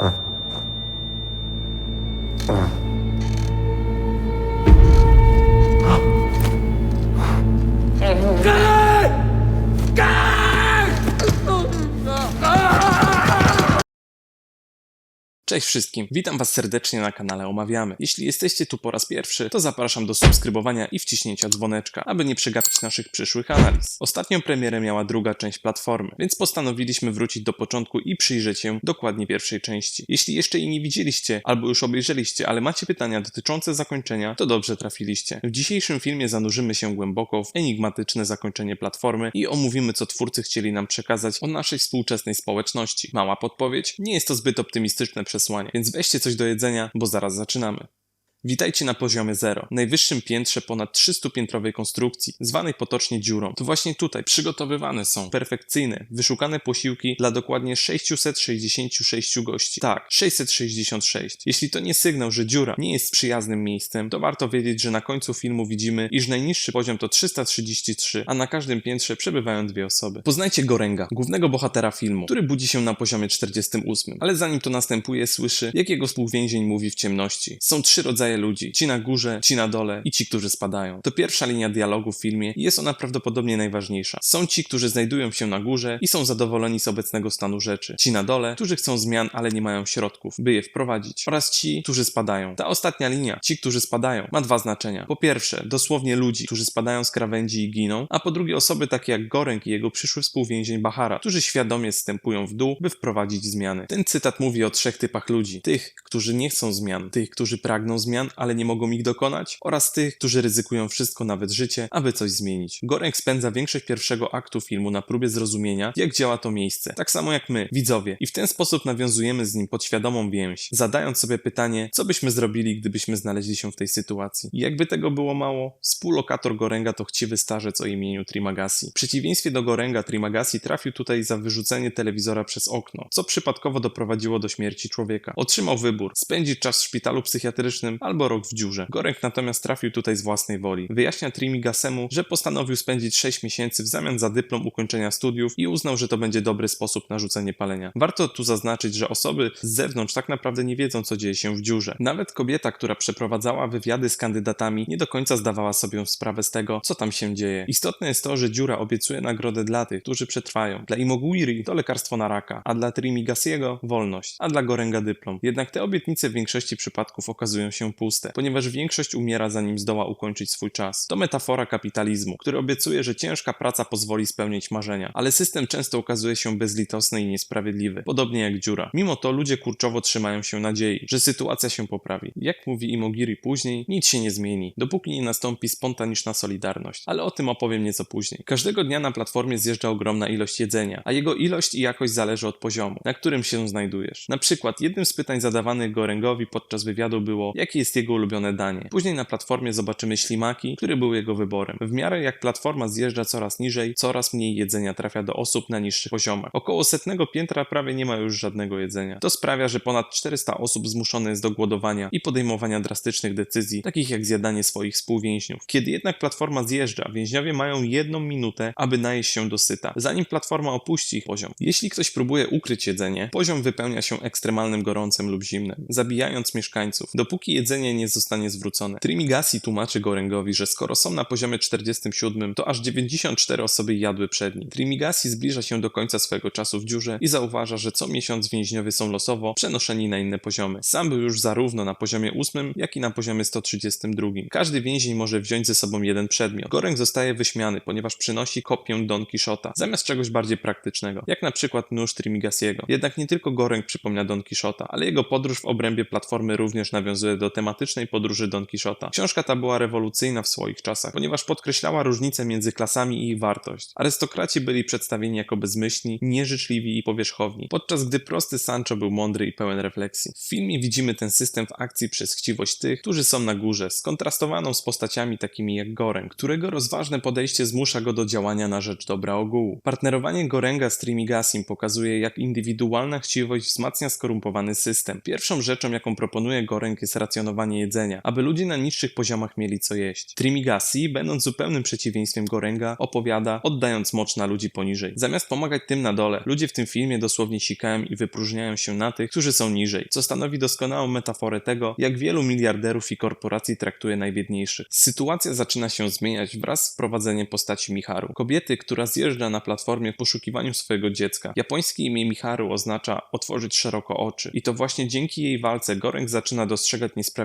Uh. Uh. Cześć wszystkim, witam Was serdecznie na kanale Omawiamy. Jeśli jesteście tu po raz pierwszy, to zapraszam do subskrybowania i wciśnięcia dzwoneczka, aby nie przegapić naszych przyszłych analiz. Ostatnią premierę miała druga część platformy, więc postanowiliśmy wrócić do początku i przyjrzeć się dokładnie pierwszej części. Jeśli jeszcze jej nie widzieliście, albo już obejrzeliście, ale macie pytania dotyczące zakończenia, to dobrze trafiliście. W dzisiejszym filmie zanurzymy się głęboko w enigmatyczne zakończenie platformy i omówimy, co twórcy chcieli nam przekazać o naszej współczesnej społeczności. Mała podpowiedź, nie jest to zbyt optymistyczne więc weźcie coś do jedzenia, bo zaraz zaczynamy. Witajcie na poziomie 0, najwyższym piętrze ponad 300-piętrowej konstrukcji, zwanej potocznie dziurą. To właśnie tutaj przygotowywane są perfekcyjne, wyszukane posiłki dla dokładnie 666 gości. Tak, 666. Jeśli to nie sygnał, że dziura nie jest przyjaznym miejscem, to warto wiedzieć, że na końcu filmu widzimy, iż najniższy poziom to 333, a na każdym piętrze przebywają dwie osoby. Poznajcie Gorenga, głównego bohatera filmu, który budzi się na poziomie 48. Ale zanim to następuje, słyszy, jak jego współwięzień mówi w ciemności. Są trzy rodzaje ludzi: ci na górze, ci na dole i ci, którzy spadają. To pierwsza linia dialogu w filmie i jest ona prawdopodobnie najważniejsza. Są ci, którzy znajdują się na górze i są zadowoleni z obecnego stanu rzeczy. Ci na dole, którzy chcą zmian, ale nie mają środków, by je wprowadzić. Oraz ci, którzy spadają. Ta ostatnia linia, ci, którzy spadają, ma dwa znaczenia. Po pierwsze, dosłownie ludzi, którzy spadają z krawędzi i giną, a po drugie osoby takie jak Goreng i jego przyszły współwięzień Bahara, którzy świadomie zstępują w dół, by wprowadzić zmiany. Ten cytat mówi o trzech typach ludzi. Tych, którzy nie chcą zmian, tych, którzy pragną zmian, ale nie mogą ich dokonać oraz tych, którzy ryzykują wszystko, nawet życie, aby coś zmienić. Goreng spędza większość pierwszego aktu filmu na próbie zrozumienia, jak działa to miejsce. Tak samo jak my, widzowie. I w ten sposób nawiązujemy z nim podświadomą więź, zadając sobie pytanie, co byśmy zrobili, gdybyśmy znaleźli się w tej sytuacji. I jakby tego było mało, współlokator Gorenga to chciwy starzec o imieniu Trimagasi. W przeciwieństwie do Gorenga, Trimagasi trafił tutaj za wyrzucenie telewizora przez okno, co przypadkowo doprowadziło do śmierci człowieka. Otrzymał wybór, spędzić czas w szpitalu psychiatrycznym albo rok w dziurze. Goreng natomiast trafił tutaj z własnej woli. Wyjaśnia Trimigasemu, że postanowił spędzić 6 miesięcy w zamian za dyplom ukończenia studiów i uznał, że to będzie dobry sposób na rzucenie palenia. Warto tu zaznaczyć, że osoby z zewnątrz tak naprawdę nie wiedzą, co dzieje się w dziurze. Nawet kobieta, która przeprowadzała wywiady z kandydatami, nie do końca zdawała sobie sprawę z tego, co tam się dzieje. Istotne jest to, że dziura obiecuje nagrodę dla tych, którzy przetrwają. Dla Imoguiri to lekarstwo na raka, a dla Trimigasiego wolność, a dla Gorenga dyplom. Jednak te obietnice w większości przypadków okazują się puste, ponieważ większość umiera zanim zdoła ukończyć swój czas. To metafora kapitalizmu, który obiecuje, że ciężka praca pozwoli spełnić marzenia, ale system często okazuje się bezlitosny i niesprawiedliwy, podobnie jak dziura. Mimo to ludzie kurczowo trzymają się nadziei, że sytuacja się poprawi. Jak mówi Imogiri później, nic się nie zmieni, dopóki nie nastąpi spontaniczna solidarność, ale o tym opowiem nieco później. Każdego dnia na platformie zjeżdża ogromna ilość jedzenia, a jego ilość i jakość zależy od poziomu, na którym się znajdujesz. Na przykład jednym z pytań zadawanych Gorengowi podczas wywiadu było, jakie jest jego ulubione danie. Później na platformie zobaczymy ślimaki, który był jego wyborem. W miarę jak platforma zjeżdża coraz niżej, coraz mniej jedzenia trafia do osób na niższych poziomach. Około setnego piętra prawie nie ma już żadnego jedzenia. To sprawia, że ponad 400 osób zmuszone jest do głodowania i podejmowania drastycznych decyzji, takich jak zjadanie swoich współwięźniów. Kiedy jednak platforma zjeżdża, więźniowie mają jedną minutę, aby najeść się do syta, zanim platforma opuści ich poziom. Jeśli ktoś próbuje ukryć jedzenie, poziom wypełnia się ekstremalnym gorącem lub zimnem, zabijając mieszkańców, dopóki jedzenie nie zostanie zwrócone. Trimigasi tłumaczy Gorengowi, że skoro są na poziomie 47, to aż 94 osoby jadły przed nim. Trimigasi zbliża się do końca swojego czasu w dziurze i zauważa, że co miesiąc więźniowie są losowo przenoszeni na inne poziomy. Sam był już zarówno na poziomie 8, jak i na poziomie 132. Każdy więzień może wziąć ze sobą jeden przedmiot. Goreng zostaje wyśmiany, ponieważ przynosi kopię Don Quixota, zamiast czegoś bardziej praktycznego, jak na przykład nóż Trimigasiego. Jednak nie tylko Goreng przypomina Don Quixota, ale jego podróż w obrębie platformy również nawiązuje do tematycznej podróży Don Quixota. Książka ta była rewolucyjna w swoich czasach, ponieważ podkreślała różnicę między klasami i ich wartość. Arystokraci byli przedstawieni jako bezmyślni, nieżyczliwi i powierzchowni, podczas gdy prosty Sancho był mądry i pełen refleksji. W filmie widzimy ten system w akcji przez chciwość tych, którzy są na górze, skontrastowaną z postaciami takimi jak Goreng, którego rozważne podejście zmusza go do działania na rzecz dobra ogółu. Partnerowanie Gorenga z Trimigasim pokazuje, jak indywidualna chciwość wzmacnia skorumpowany system. Pierwszą rzeczą, jaką proponuje Goreng jest racjonowanie jedzenia, aby ludzie na niższych poziomach mieli co jeść. Trimigasi, będąc zupełnym przeciwieństwem Gorenga, opowiada, oddając mocz na ludzi poniżej. Zamiast pomagać tym na dole, ludzie w tym filmie dosłownie sikają i wypróżniają się na tych, którzy są niżej, co stanowi doskonałą metaforę tego, jak wielu miliarderów i korporacji traktuje najbiedniejszych. Sytuacja zaczyna się zmieniać wraz z wprowadzeniem postaci Miharu. Kobiety, która zjeżdża na platformie w poszukiwaniu swojego dziecka. Japońskie imię Miharu oznacza otworzyć szeroko oczy. I to właśnie dzięki jej walce Goreng zaczyna dostrzegać niesprawiedliwość,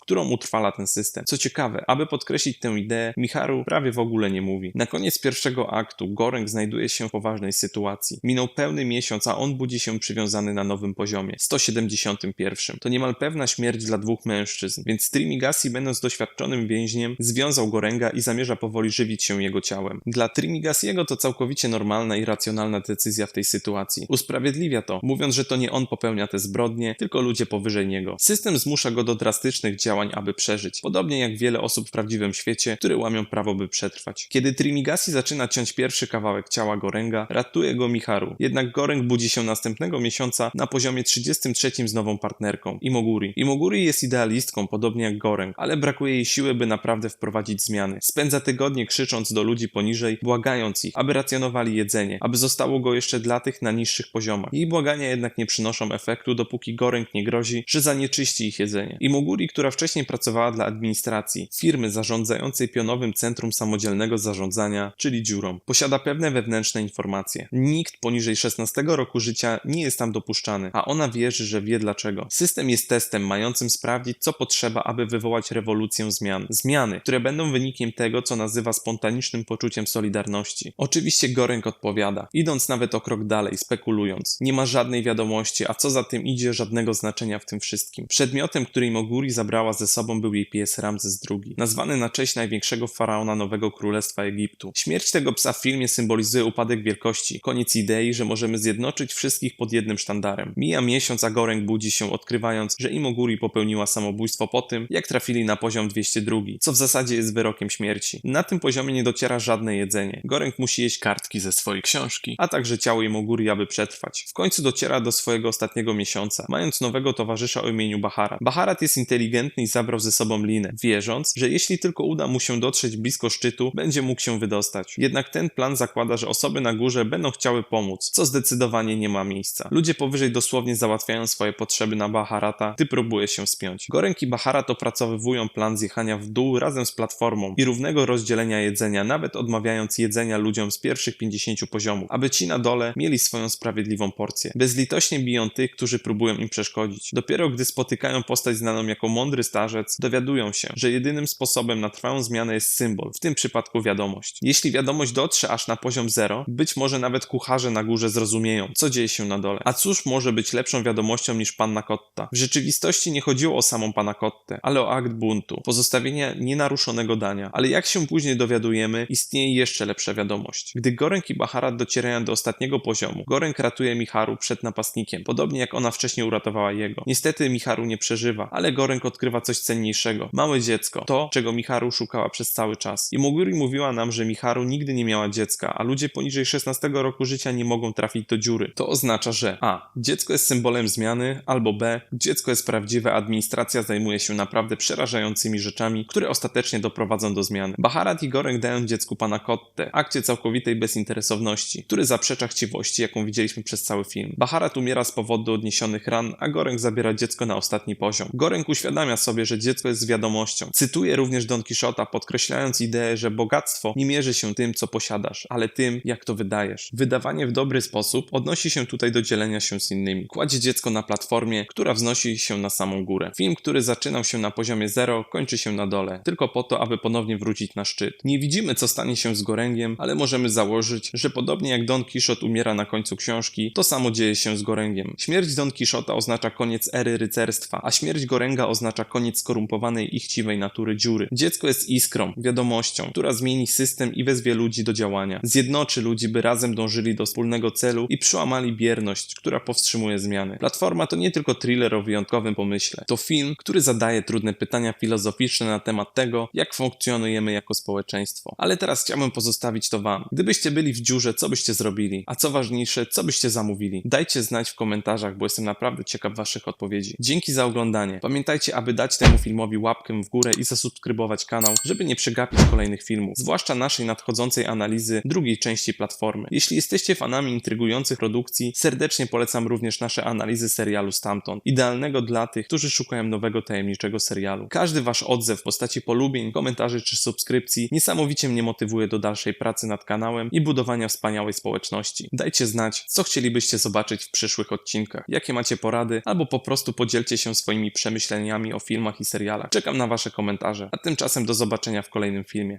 którą utrwala ten system. Co ciekawe, aby podkreślić tę ideę, Miharu prawie w ogóle nie mówi. Na koniec pierwszego aktu Goreng znajduje się w poważnej sytuacji. Minął pełny miesiąc, a on budzi się przywiązany na nowym poziomie 171. To niemal pewna śmierć dla dwóch mężczyzn, więc Trimigasi, będąc doświadczonym więźniem, związał Gorenga i zamierza powoli żywić się jego ciałem. Dla Trimigasiego to całkowicie normalna i racjonalna decyzja w tej sytuacji. Usprawiedliwia to, mówiąc, że to nie on popełnia te zbrodnie, tylko ludzie powyżej niego. System zmusza go do drastycznych działań, aby przeżyć. Podobnie jak wiele osób w prawdziwym świecie, które łamią prawo, by przetrwać. Kiedy Trimigasi zaczyna ciąć pierwszy kawałek ciała Gorenga, ratuje go Miharu. Jednak Goreng budzi się następnego miesiąca na poziomie 33 z nową partnerką, Imoguri. Imoguri jest idealistką, podobnie jak Goreng, ale brakuje jej siły, by naprawdę wprowadzić zmiany. Spędza tygodnie krzycząc do ludzi poniżej, błagając ich, aby racjonowali jedzenie, aby zostało go jeszcze dla tych na niższych poziomach. Jej błagania jednak nie przynoszą efektu, dopóki Goreng nie grozi, że zanieczyści ich jedzenie. Imoguri, która wcześniej pracowała dla administracji, firmy zarządzającej pionowym centrum samodzielnego zarządzania, czyli dziurą, posiada pewne wewnętrzne informacje. Nikt poniżej 16 roku życia nie jest tam dopuszczany, a ona wierzy, że wie dlaczego. System jest testem mającym sprawdzić, co potrzeba, aby wywołać rewolucję zmian. Zmiany, które będą wynikiem tego, co nazywa spontanicznym poczuciem solidarności. Oczywiście Goreng odpowiada, idąc nawet o krok dalej, spekulując. Nie ma żadnej wiadomości, a co za tym idzie, żadnego znaczenia w tym wszystkim. Przedmiotem, który Moguri zabrała ze sobą był jej pies Ramzes II, nazwany na cześć największego faraona nowego królestwa Egiptu. Śmierć tego psa w filmie symbolizuje upadek wielkości, koniec idei, że możemy zjednoczyć wszystkich pod jednym sztandarem. Mija miesiąc, a Goreng budzi się odkrywając, że Imoguri popełniła samobójstwo po tym, jak trafili na poziom 202, co w zasadzie jest wyrokiem śmierci. Na tym poziomie nie dociera żadne jedzenie. Goreng musi jeść kartki ze swojej książki, a także ciało Imoguri, aby przetrwać. W końcu dociera do swojego ostatniego miesiąca, mając nowego towarzysza o imieniu Baharat. Baharat jest inteligentny i zabrał ze sobą linę, wierząc, że jeśli tylko uda mu się dotrzeć blisko szczytu, będzie mógł się wydostać. Jednak ten plan zakłada, że osoby na górze będą chciały pomóc, co zdecydowanie nie ma miejsca. Ludzie powyżej dosłownie załatwiają swoje potrzeby na Baharata, ty próbuje się spiąć. Goreng i Baharat opracowywują plan zjechania w dół razem z platformą i równego rozdzielenia jedzenia, nawet odmawiając jedzenia ludziom z pierwszych 50 poziomów, aby ci na dole mieli swoją sprawiedliwą porcję. Bezlitośnie biją tych, którzy próbują im przeszkodzić. Dopiero gdy spotykają postać znaną jako mądry starzec, dowiadują się, że jedynym sposobem na trwałą zmianę jest symbol, w tym przypadku wiadomość. Jeśli wiadomość dotrze aż na poziom zero, być może nawet kucharze na górze zrozumieją, co dzieje się na dole. A cóż może być lepszą wiadomością niż panna Cotta? W rzeczywistości nie chodziło o samą panna Kottę, ale o akt buntu, pozostawienia nienaruszonego dania. Ale jak się później dowiadujemy, istnieje jeszcze lepsza wiadomość. Gdy Goreng i Baharat docierają do ostatniego poziomu, Goreng ratuje Miharu przed napastnikiem, podobnie jak ona wcześniej uratowała jego. Niestety Miharu nie przeżywa, ale Goreng odkrywa coś cenniejszego. Małe dziecko. To, czego Miharu szukała przez cały czas. I Moguri mówiła nam, że Miharu nigdy nie miała dziecka, a ludzie poniżej 16 roku życia nie mogą trafić do dziury. To oznacza, że a. Dziecko jest symbolem zmiany, albo b. Dziecko jest prawdziwe, administracja zajmuje się naprawdę przerażającymi rzeczami, które ostatecznie doprowadzą do zmiany. Baharat i Goreng dają dziecku pana Kottę, akcie całkowitej bezinteresowności, który zaprzecza chciwości, jaką widzieliśmy przez cały film. Baharat umiera z powodu odniesionych ran, a Goreng zabiera dziecko na ostatni poziom. Goreng uświadamia sobie, że dziecko jest wiadomością. Cytuje również Don Quixota, podkreślając ideę, że bogactwo nie mierzy się tym, co posiadasz, ale tym, jak to wydajesz. Wydawanie w dobry sposób odnosi się tutaj do dzielenia się z innymi. Kładzie dziecko na platformie, która wznosi się na samą górę. Film, który zaczynał się na poziomie 0, kończy się na dole, tylko po to, aby ponownie wrócić na szczyt. Nie widzimy, co stanie się z Gorengiem, ale możemy założyć, że podobnie jak Don Quixote umiera na końcu książki, to samo dzieje się z Gorengiem. Śmierć Don Quixota oznacza koniec ery rycerstwa, a śmierć Oznacza koniec skorumpowanej i chciwej natury dziury. Dziecko jest iskrą, wiadomością, która zmieni system i wezwie ludzi do działania. Zjednoczy ludzi, by razem dążyli do wspólnego celu i przełamali bierność, która powstrzymuje zmiany. Platforma to nie tylko thriller o wyjątkowym pomyśle. To film, który zadaje trudne pytania filozoficzne na temat tego, jak funkcjonujemy jako społeczeństwo. Ale teraz chciałbym pozostawić to wam. Gdybyście byli w dziurze, co byście zrobili? A co ważniejsze, co byście zamówili? Dajcie znać w komentarzach, bo jestem naprawdę ciekaw waszych odpowiedzi. Dzięki za oglądanie. Pamiętajcie, Pamiętajcie, aby dać temu filmowi łapkę w górę i zasubskrybować kanał, żeby nie przegapić kolejnych filmów, zwłaszcza naszej nadchodzącej analizy drugiej części platformy. Jeśli jesteście fanami intrygujących produkcji, serdecznie polecam również nasze analizy serialu Stamtąd, idealnego dla tych, którzy szukają nowego tajemniczego serialu. Każdy wasz odzew w postaci polubień, komentarzy czy subskrypcji niesamowicie mnie motywuje do dalszej pracy nad kanałem i budowania wspaniałej społeczności. Dajcie znać, co chcielibyście zobaczyć w przyszłych odcinkach, jakie macie porady, albo po prostu podzielcie się swoimi przemyśleniami o filmach i serialach. Czekam na wasze komentarze, a tymczasem do zobaczenia w kolejnym filmie.